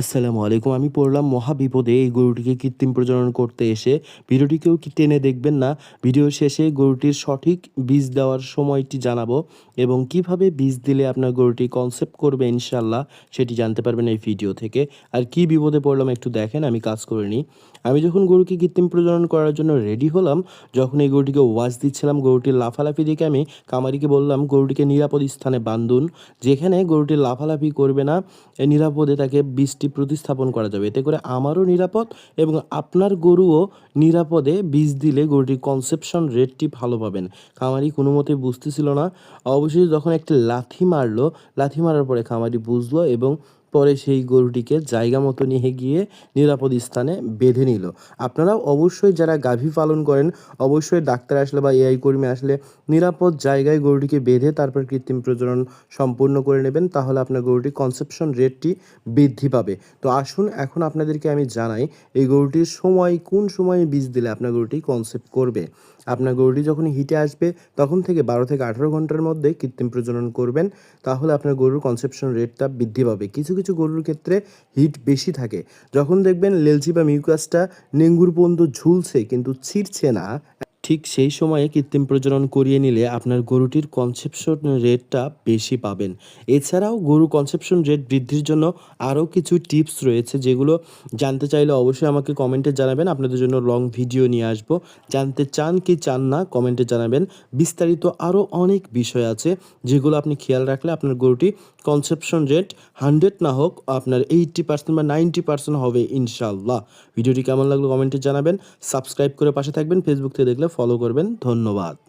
আসসালামু আলাইকুম। আমি পড়লাম মহাবিপদে এই গরুটিকে কৃত্রিম প্রজনন করতে এসে। ভিডিওটিকেও কি টেনে দেখবেন না? ভিডিও শেষে গরুটির সঠিক বীজ দেওয়ার সময়টি জানাব এবং কীভাবে বীজ দিলে আপনার গরুটি কনসেপ্ট করবে ইনশাল্লাহ সেটি জানতে পারবেন এই ভিডিও থেকে। আর কি বিপদে পড়লাম একটু দেখেন, আমি কাজ করে নিই। আমি যখন গরুকে কৃত্রিম প্রজনন করার জন্য রেডি হলাম, যখন এই গরুটিকে ওয়াশ দিচ্ছিলাম, গরুটির লাফালাফি দেখে আমি কামারিকে বললাম, গরুটিকে নিরাপদ স্থানে বান্ধুন যেখানে গরুটি লাফালাফি করবে না নিরাপদে তাকে বীজটি প্রতিস্থাপন করা যাবে। এতে করে আমারও নিরাপদ এবং আপনার গরুও নিরাপদে বীজ দিলে গরুটির কনসেপশন রেটটি ভালো পাবেন। খামারি কোনো মতে বুঝতেছিল না। অবশেষে যখন একটি লাথি মারলো, লাথি মারার পরে খামারি বুঝলো এবং পরে সেই গরুটিকে জায়গা মতো নিয়ে গিয়ে নিরাপদ স্থানে বেঁধে নিল। আপনারাও অবশ্যই যারা গাভী পালন করেন, অবশ্যই ডাক্তার আসলে বা এআই কর্মী আসলে নিরাপদ জায়গায় গরুটিকে বেঁধে তারপর কৃত্রিম প্রজনন সম্পূর্ণ করে নেবেন, তাহলে আপনার গরুটির কনসেপশন রেটটি বৃদ্ধি পাবে। তো আসুন, এখন আপনাদেরকে আমি জানাই, এই গরুটির সময়, কোন সময়ে বীজ দিলে আপনার গরুটি কনসেপ্ট করবে? আপনার গরুটি যখন হিটে আসবে, তখন থেকে বারো থেকে আঠারো ঘণ্টার মধ্যে কৃত্রিম প্রজনন করবেন। তাহলে আপনার গরুর কনসেপশন রেটটা বৃদ্ধি পাবে। কিছু কিছু গরুর ক্ষেত্রে হিট বেশি থাকে। যখন দেখবেন লেলচি বা মিউকাসটা নেঙ্গুর পর্যন্ত ঝুলছে, কিন্তু ছিঁড়ছে না ঠিক সেই সময়ে কৃত্রিম প্রজনন করিয়ে নিলে আপনার গরুটির কনসেপশন রেটটা বেশি পাবেন। এছাড়াও গরু কনসেপশন রেট বৃদ্ধির জন্য আরও কিছু টিপস রয়েছে যেগুলো জানতে চাইলে অবশ্যই আমাকে কমেন্টে জানাবেন। আপনাদের জন্য লং ভিডিও নিয়ে আসব। জানতে চান কি চান না কমেন্টে জানাবেন। বিস্তারিত আরও অনেক বিষয় আছে যেগুলো আপনি খেয়াল রাখলে আপনার গরুটি কনসেপশন রেট হান্ড্রেড না হোক, আপনার এইট্টি পার্সেন্ট বা নাইনটি পার্সেন্ট হবে ইনশাল্লাহ ভিডিওটি কেমন লাগল কমেন্টে জানাবেন। সাবস্ক্রাইব করে পাশে থাকবেন। ফেসবুক থেকে দেখলে ফলো করবেন। ধন্যবাদ।